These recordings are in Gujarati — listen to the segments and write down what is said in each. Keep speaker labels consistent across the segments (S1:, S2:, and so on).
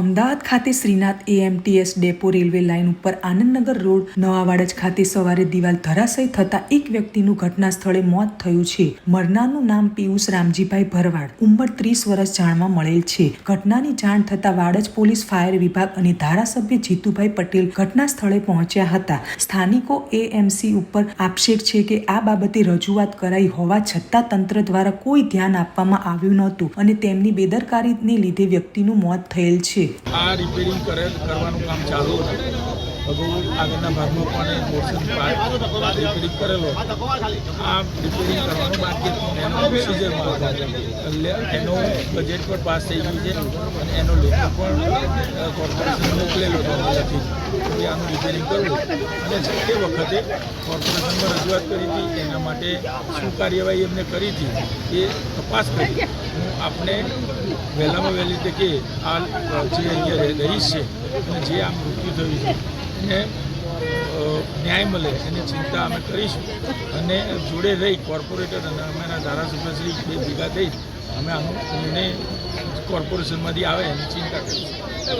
S1: અમદાવાદ ખાતે Shrinath AMTS depot railway line ઉપર આનંદનગર રોડ, નવાવાડજ ખાતે સવારે દિવાલ ધરાશય થતા એક વ્યક્તિનું ઘટના સ્થળે મોત થયું છે. મરનારનું નામ પિયુષ રામજીભાઈ ભરવાડ, ઉંમર ત્રીસ વર્ષ જાણવા મળેલ છે. ઘટનાની જાણ થતા વાડજ પોલીસ, ફાયર વિભાગ અને ધારાસભ્ય જીતુભાઈ પટેલ ઘટના સ્થળે પહોંચ્યા હતા. સ્થાનિકો એએમસી ઉપર આક્ષેપ છે કે આ બાબતે રજૂઆત કરાઈ હોવા છતાં તંત્ર દ્વારા કોઈ ધ્યાન આપવામાં આવ્યું નહોતું અને તેમની બેદરકારીને લીધે વ્યક્તિનું મોત થયેલ છે.
S2: આ રિપેરિંગ કરે, કરવાનું કામ ચાલુ હતું ભગવાન આગળના ભાગમાં પણ મોશન રિપેરિંગ કરેલો. આ રિપેરિંગ કરવાનું બાકી એનો પ્રોસિજરમાં એનો બજેટ પણ પાસ થઈ ગયું છે. અને એનો લેખો પણ કોર્પોરેશન મોકલેલો હતો પહેલાંથી આનું રિપેરિંગ કરવું અને તે વખતે કોર્પોરેશનમાં રજૂઆત કરી હતી એના માટે શું કાર્યવાહી એમને કરી હતી એ તપાસ કરી. હું આપને વહેલામાં વહેલી તકે આ જે અહીંયા રહે- રહીશ છે અને જે આ મૃત્યુ થયું છે એને ન્યાય મળે એની ચિંતા અમે કરીશું. અને જોડે રહી કોર્પોરેટર અને અમારા ધારાસભ્યશ્રી બે ભેગા થઈ અમે આનો નિર્ણય કોર્પોરેશનમાંથી આવે એની ચિંતા કરીશું.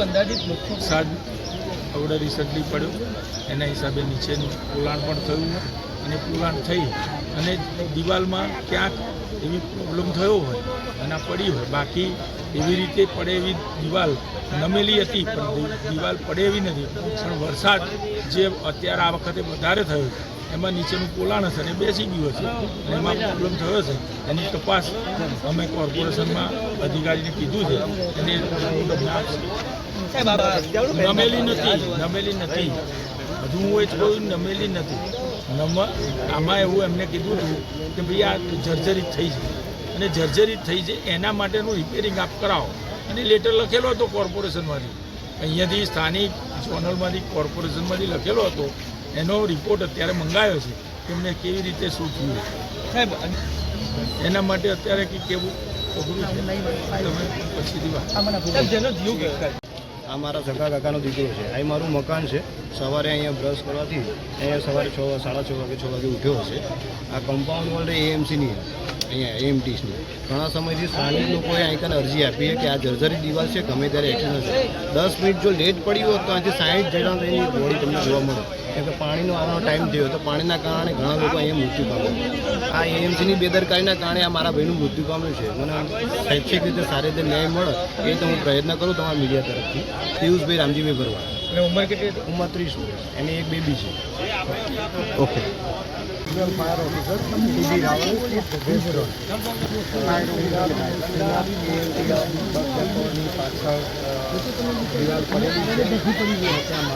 S2: અંદાજિત સાત અવડે સગડી પડ્યો એના હિસાબે નીચેનું પોલાણ પણ થયું અને પોલાણ થઈ અને દિવાલમાં ક્યાંક એવી પ્રોબ્લેમ થયો હોય અને પડી હોય. બાકી એવી રીતે પડે એવી દિવાલ નમેલી હતી, પણ દિવાલ પડે એવી નથી. પણ વરસાદ જે અત્યારે આ વખતે વધારે થયો છે. એમાં નીચેનું પોલાણ હશે અને બેસી ગયું હશે. એમાં પ્રોબ્લેમ થયો છે એની તપાસ અમે કોર્પોરેશનમાં અધિકારીને કીધું છે. અને તમને નમેલી નથી નમેલી નથી. હજુ હું એ જ કહું નમેલી નથી. નમ આમાં એવું એમને કીધું હતું કે ભાઈ આ જર્જરિત થઈ છે. અને જર્જરિત થઈ છે એના માટેનું રિપેરિંગ આપ કરાવો. અને લેટર લખેલો હતો કોર્પોરેશનમાંથી. અહીંયાથી સ્થાનિક જોનલમાંથી કોર્પોરેશનમાંથી લખેલો હતો. એનો રિપોર્ટ અત્યારે મંગાવ્યો છે કે એમને કેવી રીતે શું થયું સાહેબ એના માટે અત્યારે કે કેવું
S3: આ મારા સગા કાકાનો દીકરો છે. અહીં મારું મકાન છે. સવારે અહીંયા બ્રશ કરવાથી અહીંયા સવારે છ સાડા છ વાગે છ વાગે ઉઠ્યો હશે. આ કમ્પાઉન્ડ વોલ એએમસીની અહીંયા એએમટીસની ઘણા સમયથી સ્થાનિક લોકોએ અહીં કાને અરજી આપી છે કે આ જર્જરી દિવાલ છે. ગમે ત્યારે એક્શન હશે દસ મિનિટ જો લેટ પડી હોત તો અહીંથી સાઠ જણા એની બોડી તમને જોવા મળે. કેમ કે પાણીનો આવવાનો ટાઈમ થયો તો પાણીના કારણે ઘણા લોકો અહીંયા મૃત્યુ પામ્યા. આ એએમસીની બેદરકારીના કારણે આ મારા ભાઈનું મૃત્યુ પામ્યું છે. મને શૈક્ષિક રીતે સારી રીતે ન્યાય મળે એ તો હું પ્રયત્ન કરું તમારા મીડિયા તરફથી. પિયુષભાઈ રામજીભાઈ ભરવા
S2: અને ઉંમર કેટલી
S3: ઉંમર ત્રીસ વર્ષ. એની એક બેબી છે. Okay.
S4: Fire officer TB Rawal પાછળ દિવાલ પડેલી છે